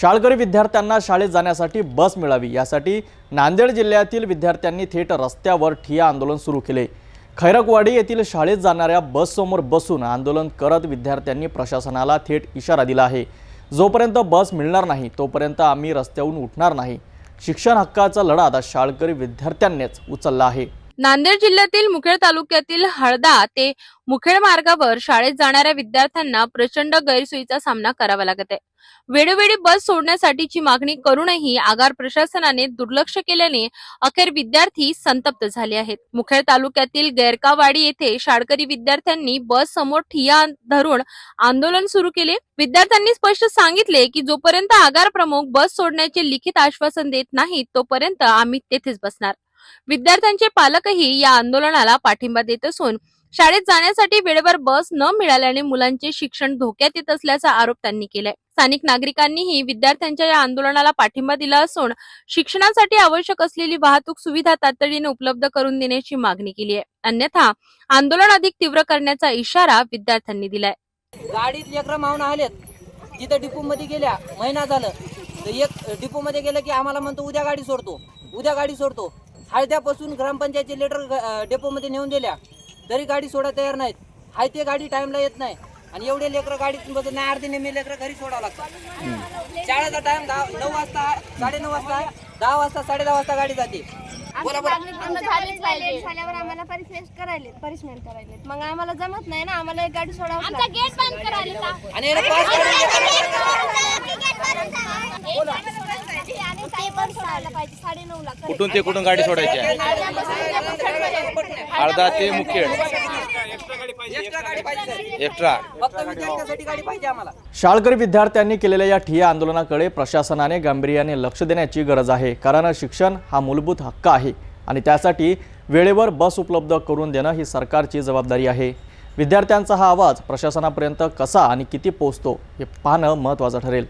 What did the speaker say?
शाळकरी विद्यार्थ्यांना शाळेत जाण्यासाठी बस मिळावी. यासाठी नांदेड जिल्ह्यातील विद्यार्थ्यांनी थेट रस्त्यावर ठिया आंदोलन सुरू केले. खैरकवाडी येथील शाळेत जाणाऱ्या बससमोर बसून आंदोलन करत विद्यार्थ्यांनी प्रशासनाला थेट इशारा दिला आहे. जोपर्यंत बस मिळणार नाही तोपर्यंत आम्ही रस्त्याहून उठणार नाही. शिक्षण हक्काचा लढा आता शाळकरी विद्यार्थ्यांनीच उचलला आहे. नांदेड जिल्ह्यातील मुखेड तालुक्यातील हळदा ते मुखेड मार्गावर शाळेत जाणाऱ्या विद्यार्थ्यांना प्रचंड गैरसोयीचा सामना करावा लागत आहे. वेळोवेळी बस सोडण्यासाठीची मागणी करूनही आगार प्रशासनाने दुर्लक्ष केल्याने अखेर विद्यार्थी संतप्त झाले आहेत. मुखेड तालुक्यातील गैरकावाडी येथे शाळकरी विद्यार्थ्यांनी बस समोर ठिया धरून आंदोलन सुरू केले. विद्यार्थ्यांनी स्पष्ट सांगितले की जोपर्यंत आगार प्रमुख बस सोडण्याचे लिखित आश्वासन देत नाहीत तोपर्यंत आम्ही तेथेच बसणार. विद्यार्थ्यांचे पालकही या आंदोलनाला पाठिंबा देत असून शाळेत जाण्यासाठी वेळेवर बस न मिळाल्याने मुलांचे शिक्षण धोक्यात येत असल्याचा आरोप त्यांनी केलाय. स्थानिक नागरिकांनीही विद्यार्थ्यांच्या या आंदोलनाला पाठिंबा दिला असून शिक्षणासाठी आवश्यक असलेली वाहतूक सुविधा तातडीने उपलब्ध करून देण्याची मागणी केली आहे. अन्यथा आंदोलन अधिक तीव्र करण्याचा इशारा विद्यार्थ्यांनी दिलाय. गाडीत लेकरं मावून आलेत. तिथं डिपो मध्ये गेल्या. महिना झालं. एक डिपो मध्ये गेलं की आम्हाला म्हणतो उद्या गाडी सोडतो. उद्या गाडी सोडतो. हळद्यापासून ग्रामपंचायतचे लेटर डेपो मध्ये नेऊन दिल्या. तरी गाडी सोडा तयार नाहीत. हाय ते गाडी टाइमला येत नाही. आणि एवढे लेकरं गाडीत नाही अर्धे नेहमी लेकरं घरी सोडावं लागतात. शाळेचा टाइम दहा नऊ वाजता साडे नऊ वाजता. दहा वाजता साडे दहा वाजता गाडी जाते. बोला बोला. लेट झाल्यावर आम्हाला करायले करायले मग आम्हाला जमत नाही ना आम्हाला एक गाडी सोडावं गेट बंद करायला. आणि याला पाच गाडी पाहिजे साडे नऊ ला कुठून ते कुठून गाडी सोडायची आहे? अर्धा ते मुखेड एक्स्ट्रा शाळकरी विद्यार्थ्यांनी केलेल्या या ठिय्या आंदोलनाकडे प्रशासनाने गांभीर्याने लक्ष देण्याची गरज आहे कारण शिक्षण हा मूलभूत हक्क आहे आणि त्यासाठी वेळेवर बस उपलब्ध करून देणं ही सरकारची जबाबदारी आहे. विद्यार्थ्यांचा हा आवाज प्रशासनापर्यंत कसा आणि किती पोहोचतो हे पाहणं महत्त्वाचं ठरेल.